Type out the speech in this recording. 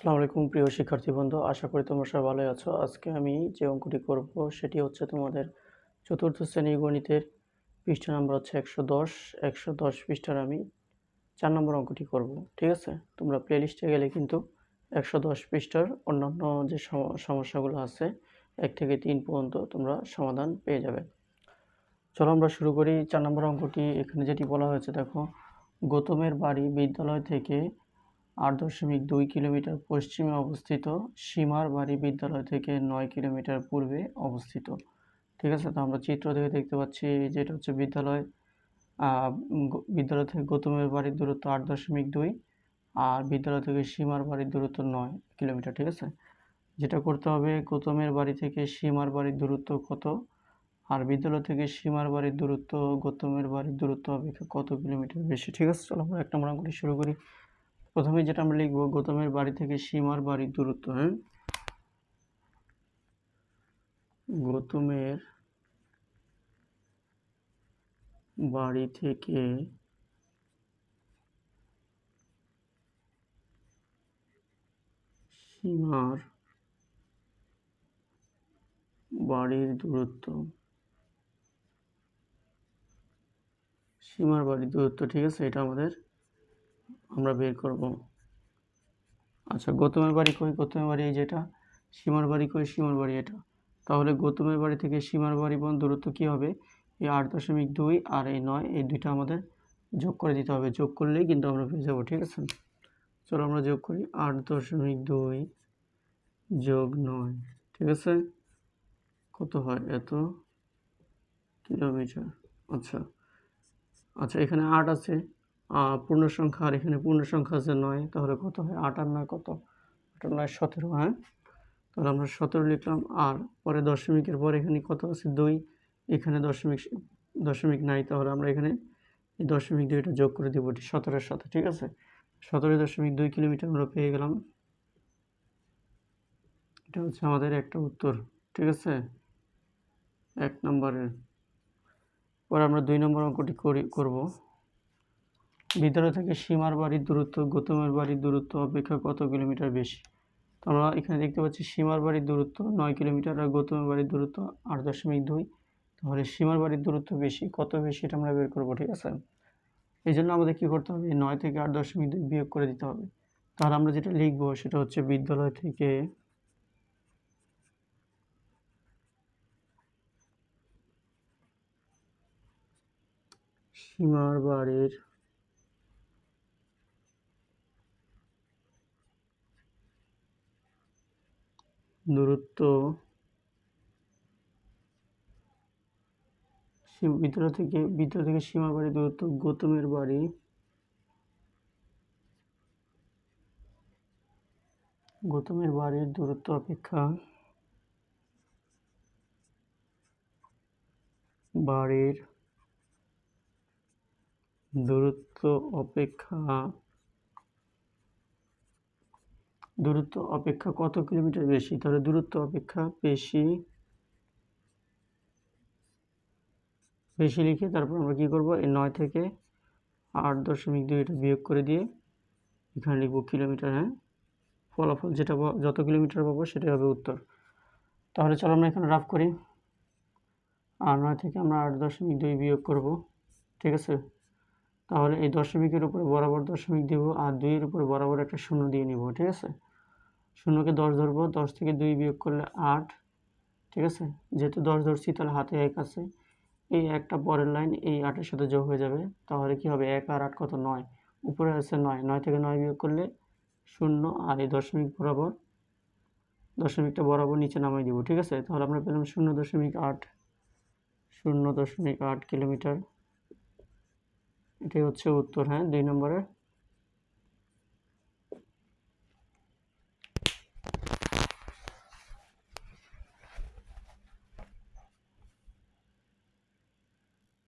আসসালামু আলাইকুম, প্রিয় শিক্ষার্থী বন্ধু। আশা করি তোমরা সবাই ভালোই আছো। আজকে আমি যে অঙ্কটি করব, সেটি হচ্ছে তোমাদের চতুর্থ শ্রেণি গণিতের পৃষ্ঠা নাম্বার হচ্ছে একশো দশ। একশো দশ পৃষ্ঠার আমি চার নম্বর অঙ্কটি করব, ঠিক আছে? তোমরা প্লেলিস্টে গেলে কিন্তু একশো দশ পৃষ্ঠার অন্যান্য যে সম- সমস্যাগুলো আছে, এক থেকে তিন পর্যন্ত তোমরা সমাধান পেয়ে যাবে। চলো আমরা শুরু করি। চার নম্বর অঙ্কটি, এখানে যেটি বলা হয়েছে, দেখো, গৌতমের বাড়ি বিদ্যালয় থেকে আট দশমিক দুই কিলোমিটার পশ্চিমে অবস্থিত সীমার বাড়ি বিদ্যালয় থেকে নয় কিলোমিটার পূর্বে অবস্থিত। ঠিক আছে, তো আমরা চিত্র থেকে দেখতে পাচ্ছি যেটা হচ্ছে বিদ্যালয়। বিদ্যালয় থেকে গৌতমের বাড়ির দূরত্ব আট দশমিক দুই আর বিদ্যালয় থেকে সীমার বাড়ির দূরত্ব নয় কিলোমিটার। ঠিক আছে, যেটা করতে হবে গৌতমের বাড়ি থেকে সীমার বাড়ির দূরত্ব কত আর বিদ্যালয় থেকে সীমার বাড়ির দূরত্ব গৌতমের বাড়ির দূরত্ব অপেক্ষা কত কিলোমিটার বেশি। ঠিক আছে, চলো আমরা একটা নম্বর শুরু করি। প্রথমে যেটা আমরা লিখব, গৌতমের বাড়ি থেকে সীমার বাড়ির দূরত্ব হ্যাঁ? গৌতমের বাড়ি থেকে সীমার বাড়ির দূরত্ব। সীমার বাড়ির দূরত্ব, ঠিক আছে? এটা আমাদের আমরা বের করব। আচ্ছা গৌতমের বাড়ি কই? গৌতমের বাড়ি এই যেটা সীমার বাড়ি কই? সীমার বাড়ি এটা। তাহলে গৌতমের বাড়ি থেকে সীমার বাড়ি পর্যন্ত দূরত্ব কী হবে? এই আট দশমিক দুই আর এই নয়, এই দুইটা আমাদের যোগ করে দিতে হবে। যোগ করলেই কিন্তু আমরা পেয়ে যাব, ঠিক আছে? চলো আমরা যোগ করি। আট দশমিক দুই যোগ নয়, ঠিক আছে? কত হয়? এত কিলোমিটার। আচ্ছা আচ্ছা এখানে আট আছে। পূর্ণ সংখ্যা আর এখানে পূর্ণ সংখ্যা আছে নয়, তাহলে কত হয়? আট আর নয় কত? আট আর নয় সতেরো হ্যাঁ? তাহলে আমরা সতেরো লিখলাম, আর পরে দশমিকের পর এখানে কত আছে? দুই। এখানে দশমিক দশমিক নাই, তাহলে আমরা এখানে এই দশমিক দুইটা যোগ করে দিব সতেরোর সাথে, ঠিক আছে? সতেরো দশমিক দুই কিলোমিটার আমরা পেয়ে গেলাম। এটা হচ্ছে আমাদের একটা উত্তর, ঠিক আছে? এক নম্বরের। পরে আমরা দুই নম্বর অঙ্কটি করি, করব। বিদ্যালয় থেকে সীমার বাড়ির দূরত্ব, গৌতমের বাড়ির দূরত্ব, অপেক্ষা কত কিলোমিটার বেশি? তো আমরা এখানে দেখতে পাচ্ছি সীমার বাড়ির দূরত্ব নয় কিলোমিটার আর গৌতমের বাড়ির দূরত্ব আট দশমিক দুই। তাহলে সীমার বাড়ির দূরত্ব বেশি, কত বেশি এটা আমরা বের করব, ঠিক আছে? এই জন্য আমাদের কী করতে হবে? নয় থেকে আট দশমিক দুই বিয়োগ করে দিতে হবে। তাহলে আমরা যেটা লিখব সেটা হচ্ছে বিদ্যালয় থেকে সীমার বাড়ির দূরত্ব সীম- বিদ্যালয় থেকে বিদ্যালয় থেকে সীমার বাড়ির দূরত্ব গৌতমের বাড়ি। গৌতমের বাড়ির দূরত্ব অপেক্ষা। বাড়ির দূরত্ব অপেক্ষা। দূরত্ব অপেক্ষা কত কিলোমিটার বেশি? তাহলে দূরত্ব অপেক্ষা বেশি বেশি লিখে তারপর আমরা কি করব? এই নয় থেকে আট দশমিক দুই এটা বিয়োগ করে দিয়ে এখানে লিখব কিলোমিটার হ্যাঁ? ফলাফল যেটা যত কিলোমিটার পাবো সেটাই হবে উত্তর। তাহলে চলো আমরা এখানে রাফ করি। আর নয় থেকে আমরা আট দশমিক দুই বিয়োগ করব, ঠিক আছে? তাহলে এই দশমিকের উপরে বরাবর দশমিক দেব আর দুইয়ের উপরে বরাবর একটা শূন্য দিয়ে নিব, ঠিক আছে? শূন্যকে দশ ধরবো, দশ থেকে দুই বিয়োগ করলে আট, ঠিক আছে? যেহেতু দশ ধরছি, তাহলে হাতে এক আছে। এই একটা পরের লাইন, এই আটের সাথে যোগ হয়ে যাবে। তাহলে কি হবে? এক আর আট কত? নয়। উপরে আছে নয়। নয় থেকে নয় বিয়োগ করলে শূন্য, আর এই দশমিক বরাবর, দশমিকটা বরাবর নিচে নামাই দিব, ঠিক আছে? তাহলে আমরা পেলাম শূন্য দশমিক আট। শূন্য দশমিক আট কিলোমিটার। এটাই হচ্ছে উত্তর হ্যাঁ? দুই নম্বরের